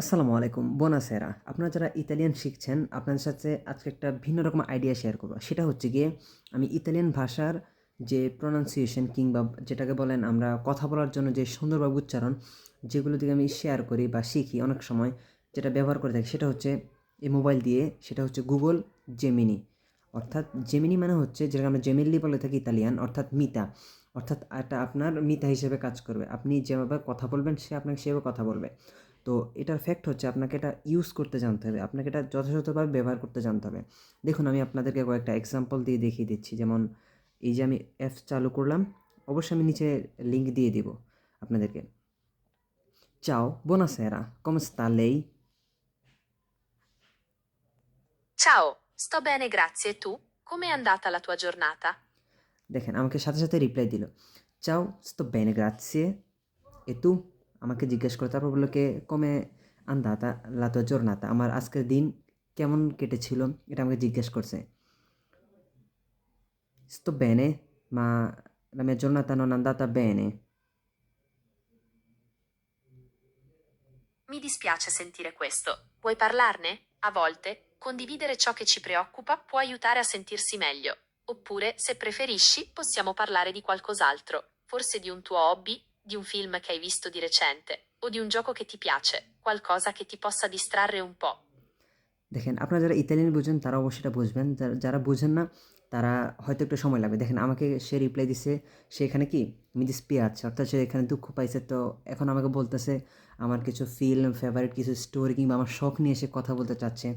আসসালামু আলাইকুম। বোনাসেরা আপনারা যারা ইতালিয়ান শিখছেন, আপনাদের সাথে আজকে একটা ভিন্ন রকম আইডিয়া শেয়ার করব। সেটা হচ্ছে গিয়ে, আমি ইতালিয়ান ভাষার যে প্রনাউন্সিয়েশন কিংবা যেটাকে বলেন আমরা কথা বলার জন্য যে সুন্দরভাবে উচ্চারণ, যেগুলো দিকে আমি শেয়ার করি বা শিখি অনেক সময়, যেটা ব্যবহার করে থাকি, সেটা হচ্ছে এই মোবাইল দিয়ে, সেটা হচ্ছে গুগল জেমিনি অর্থাৎ জেমিনি মানে হচ্ছে, যেটাকে আমরা জেমিলি বলে থাকি ইতালিয়ান, অর্থাৎ মিতা। অর্থাৎ এটা আপনার মিতা হিসেবে কাজ করবে। আপনি যেভাবে কথা বলবেন, সে আপনাকে সেভাবে কথা বলবে। তো এটার ফ্যাক্ট হচ্ছে আপনাকে এটা ইউজ করতে জানতে হবে। আপনাকে এটা যথাযথভাবে ব্যবহার করতে জানতে হবে। দেখুন আমি আপনাদেরকে কয়েকটা এক্সাম্পল দিয়ে দেখিয়ে দিচ্ছি। যেমন এই যে আমি অ্যাপ চালু করলাম অবশ্যই আমি নিচে লিঙ্ক দিয়ে দিব আপনাদেরকে। চাও বোনাসেরা কম sta lei Ciao, sto bene grazie e tu? Com'è andata la tua giornata? দেখেন আমাকে সাথে সাথে রিপ্লাই দিল। চাও sto bene grazie e tu? আমাকে জিজ্ঞেস করে তারপর বললো কে কমে আন্দাতা la tua giornata আমার আজকের দিন কেমন কেটেছিল এটা আমাকে জিজ্ঞেস করছে sto bene ma la mia giornata non è andata bene Mi dispiace sentire questo. Vuoi parlarne? A volte, condividere ciò che ci preoccupa può aiutare a sentirsi meglio. Oppure, se preferisci, possiamo parlare di qualcos'altro. Forse di un tuo hobby, di un film che hai visto di recente, o di un gioco che ti piace, qualcosa che ti possa distrarre un po'. দেখেন আপনারা যারা Italian বুঝেন তারা অবশ্যই এটা বুঝবেন। যারা- বুঝেন না তারা হয়তো একটু সময় লাগবে। দেখেন আমাকে সে রিপ্লাই দিছে সে এখানে কি? মিদিস আছে অর্থাৎ সে এখানে দুঃখ পাইছে। তো এখন আমাকে বলতেছে আমার কিছু ফিল্ম ফেভারিট কিছু স্টোরি কিংবা আমার শখ নিয়ে সে কথা বলতে চাচ্ছে।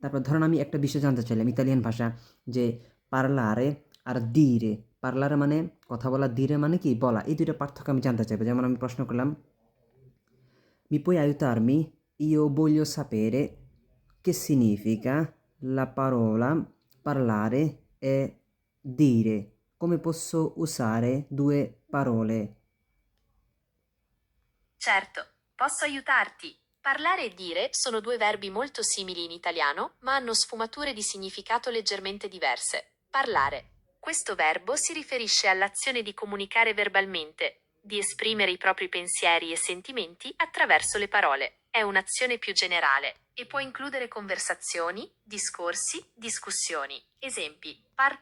তারপর ধরেন আমি একটা বিষয় জানতে চাইলাম ইতালিয়ান ভাষা যে পার্লারে আর দিরে পার্লারে মানে কথা বলা দিরে মানে কি বলা এই দুইটা পার্থক্য আমি জানতে চাইবো যেমন আমি প্রশ্ন করলাম Mi puoi aiutarmi? Io voglio sapere che significa la parola parlare e dire. Come posso usare due parole? Certo, posso aiutarti. Parlare e dire sono due verbi molto simili in italiano, ma hanno sfumature di significato leggermente diverse. Parlare. questo verbo si riferisce all'azione di comunicare verbalmente, di esprimere i propri pensieri e sentimenti attraverso le parole. È un'azione più generale e può includere conversazioni, discorsi, discussioni. Esempi. Par-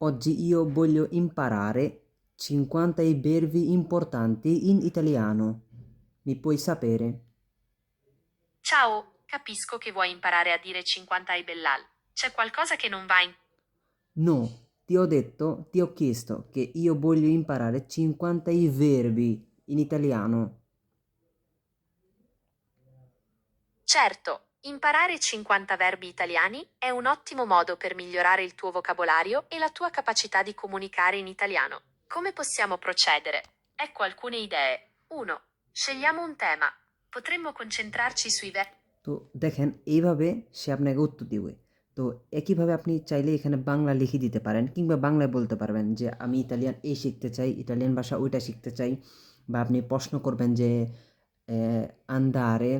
Oggi io voglio imparare 50 i verbi importanti in italiano. Mi puoi sapere? Ciao, capisco che vuoi imparare a dire 50 ai bellal. C'è qualcosa che non va in No, ti ho detto, ti ho chiesto che io voglio imparare 50 i verbi in italiano. Certo, imparare 50 verbi italiani è un ottimo modo per migliorare il tuo vocabolario e la tua capacità di comunicare in italiano. Come possiamo procedere? Ecco alcune idee. 1. Scegliamo un tema. Potremmo concentrarci sui verbi. তো দেখেন এইভাবে সে আপনাকে উত্তর দিবে তো একইভাবে আপনি চাইলে এখানে বাংলা লিখে দিতে পারেন কিংবা বাংলায় বলতে পারবেন যে, আমি ইতালিয়ান এই শিখতে চাই, ইতালিয়ান ভাষা ওইটা শিখতে চাই। বা আপনি প্রশ্ন করবেন যে আন্দা আন্দারে,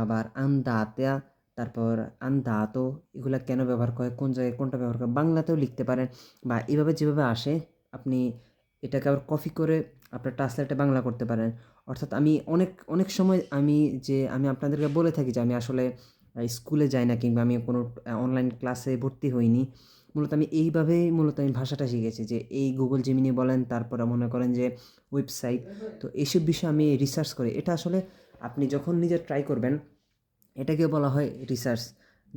আবার আন্দাতা তারপর আন্দাতো, এগুলো কেন ব্যবহার করে, কোন জায়গায় কোনটা ব্যবহার করে? বাংলাতেও লিখতে পারেন বা এভাবে যেভাবে আসে, আপনি এটাকে আবার কপি করে আপনার ট্রান্সলেটে বাংলা করতে পারেন। অর্থাৎ আমি অনেক অনেক সময় আমি যে, আমি আপনাদেরকে বলে থাকি যে, আমি আসলে স্কুলে যাই না কিংবা আমি কোনো অনলাইন ক্লাসে ভর্তি হইনি, মূলত আমি এইভাবেই মূলত আমি ভাষাটা শিখেছি যে এই গুগল জিমিনি বলেন, তারপরে মনে করেন যে ওয়েবসাইট তো এইসব বিষয়ে আমি রিসার্চ করি। এটা আসলে আপনি যখন নিজে ট্রাই করবেন এটাকে বলা হয় রিসার্চ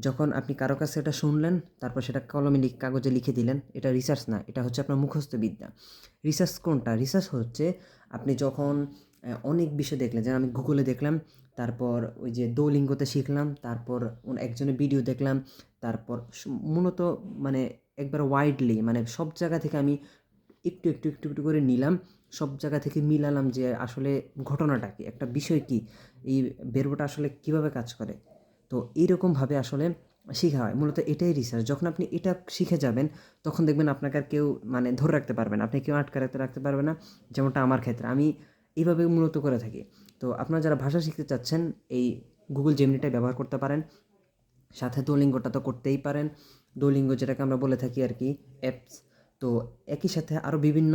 যখন আপনি কারও কাছে এটা শুনলেন, তারপর সেটা কলমে কাগজে লিখে দিলেন, এটা রিসার্চ না, এটা হচ্ছে আপনার মুখস্থ বিদ্যা। রিসার্চ কোনটা? রিসার্চ হচ্ছে আপনি যখন অনেক বিষয় দেখলাম। যেমন আমি গুগলে দেখলাম, তারপর ওই যে দোলিঙ্গতে শিখলাম, তারপর একজনের ভিডিও দেখলাম, তারপর মূলত মানে একবার ওয়াইডলি মানে সব জায়গা থেকে আমি একটু একটু একটু একটু করে নিলাম। সব জায়গা থেকে মিলালাম যে আসলে ঘটনাটা কি, একটা বিষয় কি, এই বেরোটা আসলে কীভাবে কাজ করে। তো এইরকমভাবে আসলে শেখা হয়। মূলত এটাই রিসার্চ যখন আপনি এটা শিখে যাবেন, তখন দেখবেন আপনাকে আর কেউ মানে ধরে রাখতে পারবে না। আপনি কেউ আটকে রাখতে রাখতে পারবে না, যেমনটা আমার ক্ষেত্রে। আমি এইভাবে মূলত করে থাকি। তো আপনারা যারা ভাষা শিখতে চাচ্ছেন, এই গুগল জেমিনিটাই ব্যবহার করতে পারেন। সাথে দোলিঙ্গটা তো করতেই পারেন। দোলিঙ্গ যেটাকে আমরা বলে থাকি আর কি অ্যাপস তো একই সাথে আরও বিভিন্ন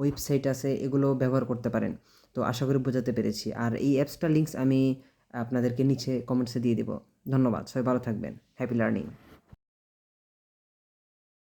ওয়েবসাইট আছে এগুলো ব্যবহার করতে পারেন। তো আশা করি বোঝাতে পেরেছি। আর এই অ্যাপসটার লিঙ্কস আমি আপনাদেরকে নিচে কমেন্টসে দিয়ে দিব। ধন্যবাদ। সবাই ভালো থাকবেন। Happy learning